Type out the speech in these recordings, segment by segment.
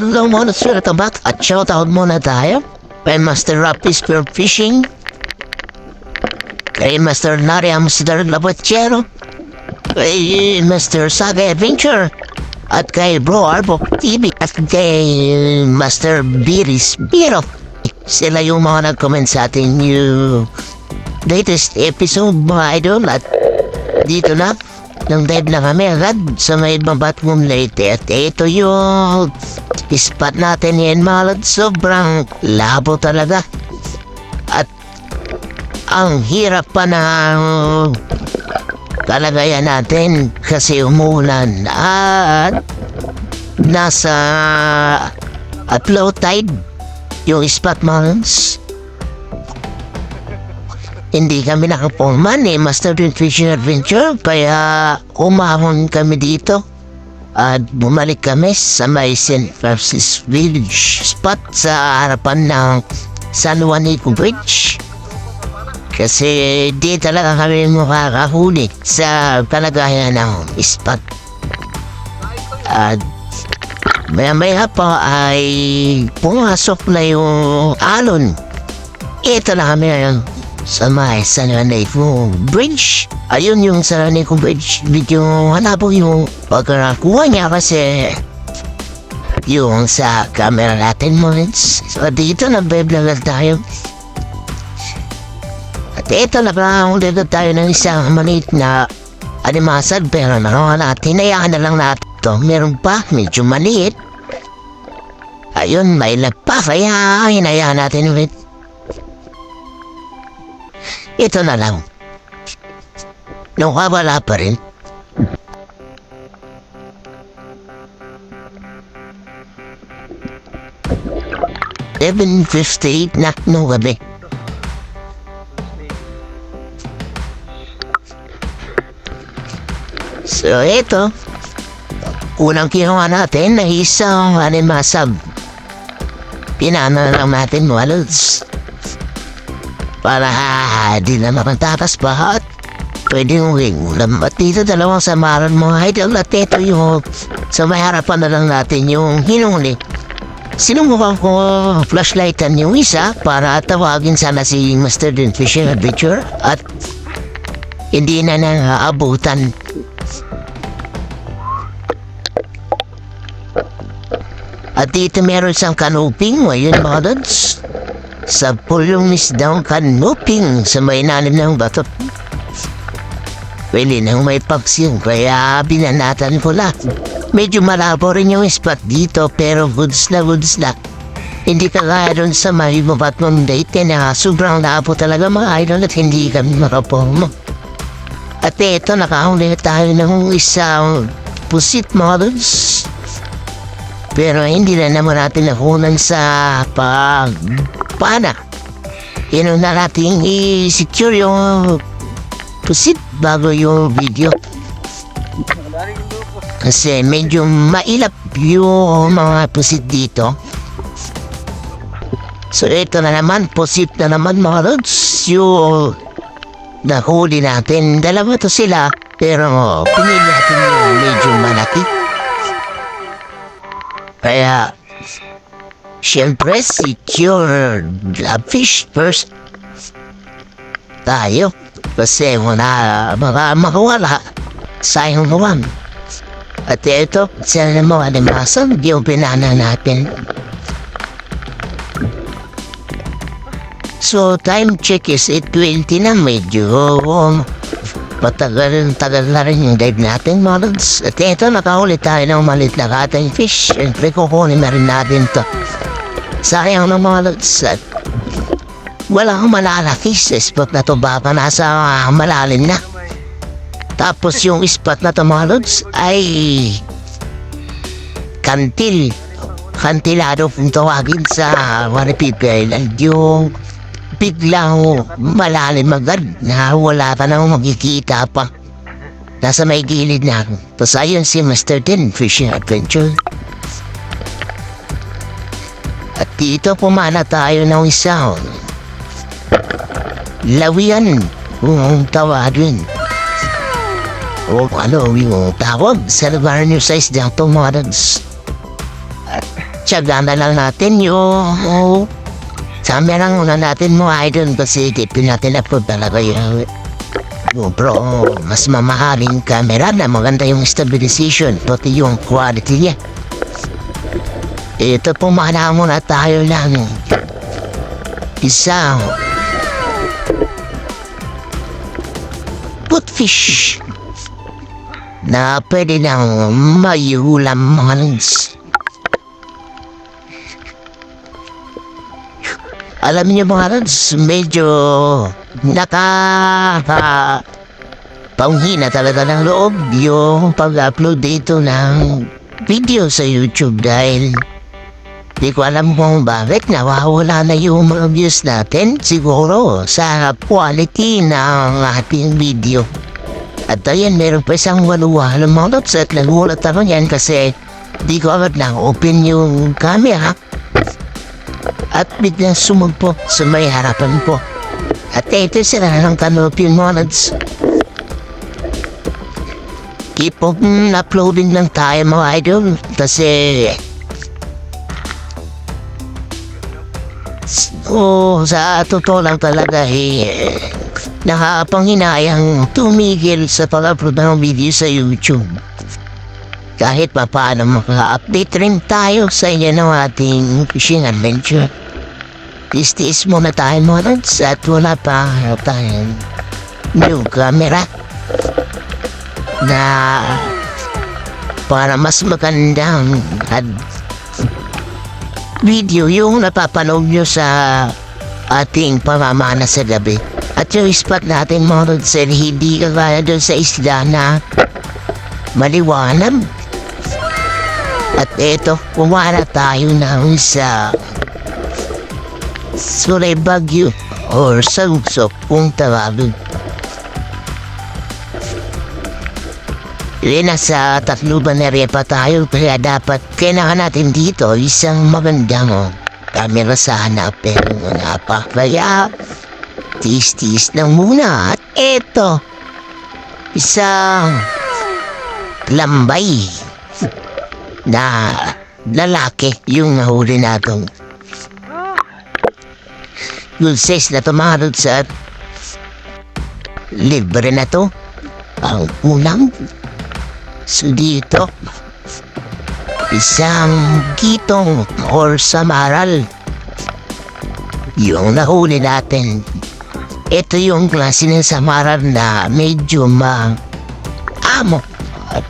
Hello muna sir tabat at shoutout muna tayo. Kay Master Rappi Spear Fishing. Kay Master Nari Amsterdam Labatiero kay Mr. Saga Adventure. At kay Bro Arbo TV at kay Master Biris Biro. Sila yung mga nag-comment sa ating latest episode mga idol. At dito na nang dive na kami agad sa may babat mong late. At ito yung spot natin yan malad. Sobrang labo talaga. At ang hirap pa ng kalagayan natin kasi umulan at nasa at low tide yung spot mountains hindi kami nakaporma ni Master Fishing Adventure kaya umahon kami dito at bumalik kami sa may St. Francis Village spot sa harapan ng San Juanico Bridge. Kasi di talaga kami makakahuli sa kalagayan ng spot. At maya maya pa ay pumasok na yung alon. Ito na kami ngayon sa may sananay ko bridge. Ayun yung sananay ko bridge. Video hanapon yung pagkakakuha niya kasi yung sa camera natin moments. So dito nagbe-vlog tayo. At ito na lang ulit tayo ng isang maliit na animasad pero nakuha natin. Hinayaan na lang natin to. Meron pa, medyo maliit. Ayun, may lag pa kaya hinayaan natin ulit. Ito na lang. Nawawala pa rin. Seven fifty-eight na ng gabi. So, ito. Unang kinuha natin na isang animasab. Pinana lang natin walos para di na mapantatas pa at pwede uwing ulam. At dito dalawang samaran mo idol at ito yung sa may harapan na lang natin yung hinuli. Sinubukan ko flashlightan yung isa para tawagin sana si Mr. Din Fishing Adventure at hindi na nang At dito meron siyang kanuping ngayon mga dads sa pulong isdang kanuping sa may nanim ng bato. Pwede nang may paksiw kaya binanatan ko lang. Medyo malabo rin yung spot dito pero goods na goods na. Hindi ka kaya doon sa may babat mong date na sobrang labo talaga mga idol at hindi kami makapomo. At eto nakahuli tayo ng isang pusit models. Pero hindi na naman natin nakunan sa pag pana. Yun na natin i-secure yung pusit bago yung video. Kasi medyo mailap yung mga pusit dito. So ito na naman, pusit na naman mga lods. Yung nahuli natin, dalawa to sila. Pero pinili natin yung medyo malaki. Kaya Siyempre, secure the fish first tayo. Kasi wala mga makawala. Sayang naman. At ito, sila na mga animasan, yung pinana natin. So, time check is 8.20 na medyo um, matagal tagal na rin yung dive natin, models. At ito, nakahuli tayo ng malit na kating fish. Siyempre, kukunin na rin natin to. Sayang ng mga lods wala akong malalaki sa spot na to baka nasa uh, malalim na. Tapos yung spot na to ay kantil. Kantilado kung tawagin sa Waripip Island yung biglang malalim agad na wala ka nang makikita pa. Nasa may gilid na. Tapos ayun si Mr. Tin Fishing Adventure. At dito pumana tayo ng isang lawian kung tawagin. O ano yung tawag sa lugar niyo sa isdang tumarans. tsaga na lang natin yung... Oh, camera muna natin mo idol kasi tipin natin na po talaga yung... Oh, bro, mas mamahaling camera na maganda yung stabilization pati yung quality niya. Ito po mana muna tayo lang. Isang... Putfish na pwede nang mayulam mga lods. Alam niyo mga lods, medyo naka... panghina talaga ng loob yung pag-upload dito ng video sa YouTube dahil di ko alam kung bakit nawawala na yung mga views natin siguro sa quality ng ating video. At ayan, meron pa isang waluwa lods at nagulat ako yan kasi di ko agad na open yung camera at biglang sumugpo sa may harapan ko. At ito sila ng kanopin mga lods. Keep on uploading lang tayo mga idol kasi Oh, sa totoo lang talaga eh, nakapanghinayang tumigil sa pag-upload ng video sa YouTube. Kahit pa paano maka-update rin tayo sa inyo ng ating fishing adventure. Tiis-tiis muna tayo mga lods at wala pa tayong new camera na para mas magandang at video yung napapanood nyo sa ating pamamana sa gabi. At yung spot natin mga lods ay hindi kagaya doon sa isla na maliwanag. At eto, kumara tayo ng sa Suray Bagyo or Sagsok kung tawagin. Eh, nasa Tacloban area pa tayo kaya dapat kailangan natin dito isang magandang oh, camera sana pero wala pa. Kaya lang muna at eto isang lambay na lalaki yung nahuli natin. Dulces na tumarod sa libre na to. Ang unang So dito, isang kitong or samaral. Yung nahuli natin. Ito yung klase ng samaral na medyo ma... amo. At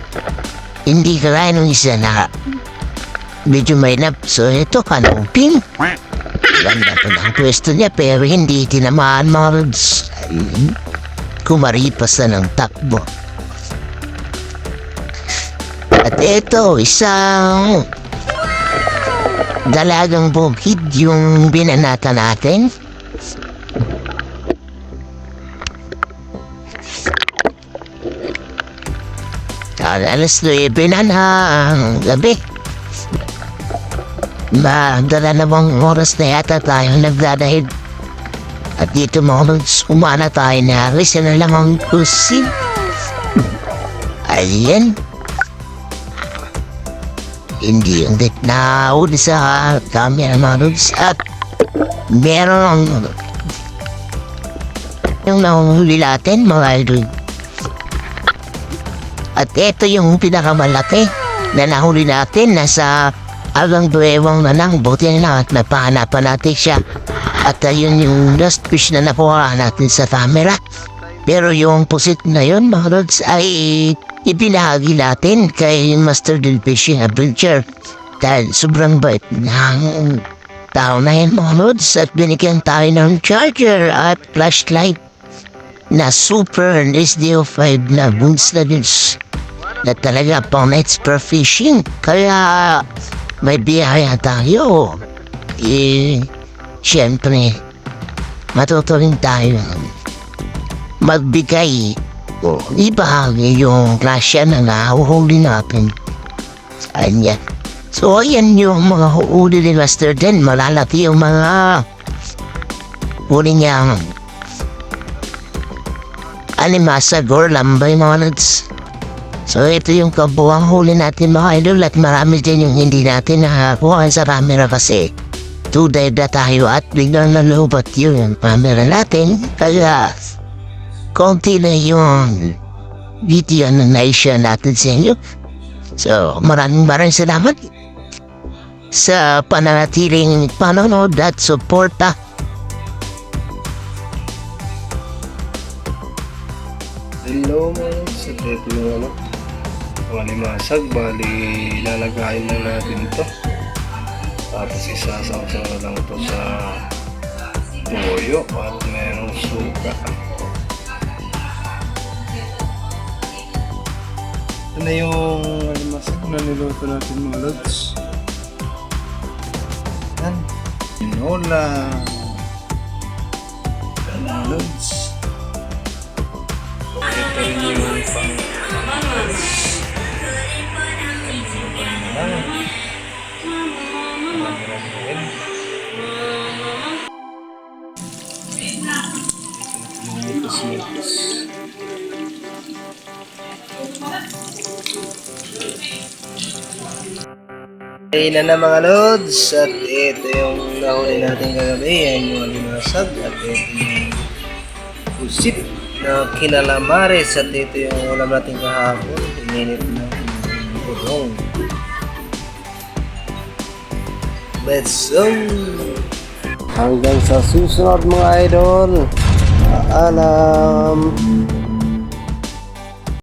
hindi kagaya ng isa na medyo mainap. So ito kanupin. Ganda po ng pwesto niya pero hindi tinamaan mga. Kumaripas na ng takbo. Ito, isang dalagang bukid yung binanata natin. At alas 9 na ng gabi. Magdala namang oras na yata tayo nagdadahid. At dito mga umana tayo na isa na lang ang kusin. Ayan. Hindi dit na uli sa camera mga lods. At meron ang yung nahuli natin mga idol. At ito yung pinakamalaki na nahuli natin nasa agang duwewang na nang buti na lang at napahanapan natin siya. At ayun yung last fish na nakuha natin sa camera. Pero yung pusit na yun mga lods ay ibinahagi natin kay Master Del Fishing Adventure dahil sobrang bait ng tao na yan mga lods at binigyan tayo ng charger at flashlight na super SDO5 na boots na dins na talaga pang per fishing. Kaya may biyaya tayo. Eh syempre matutuloy tayo. Magbigay o ibahagi yung klasya na nahuhuli natin sa kanya. So, ayan yung mga huli ni Master Den. Malalaki yung mga huli niya. Animasa, gore, lambay, mga nuts. So ito yung kabuang huli natin mga idol at marami din yung hindi natin nakakuha sa camera kasi dive na tayo at biglang nalubat yung camera natin kaya konti na yung video na naisya natin sa inyo. So maraming maraming salamat sa pananatiling panonood at suporta. Hello mga sa yung ano mga limasag bali lalagayin lang natin to tapos isasaw-saw lang to sa toyo at merong suka ano yung limasag na niluto natin mga lods. Yan. Tinola yan mga lods. Ito rin yung pang Ayun na na mga lods. At ito yung nahuli natin kagabi. Yan yung alimasag at ito yung pusit na kinalamares at ito yung ulam natin kahapon. Ininit na budong let's go! Hanggang sa susunod mga idol. Paalam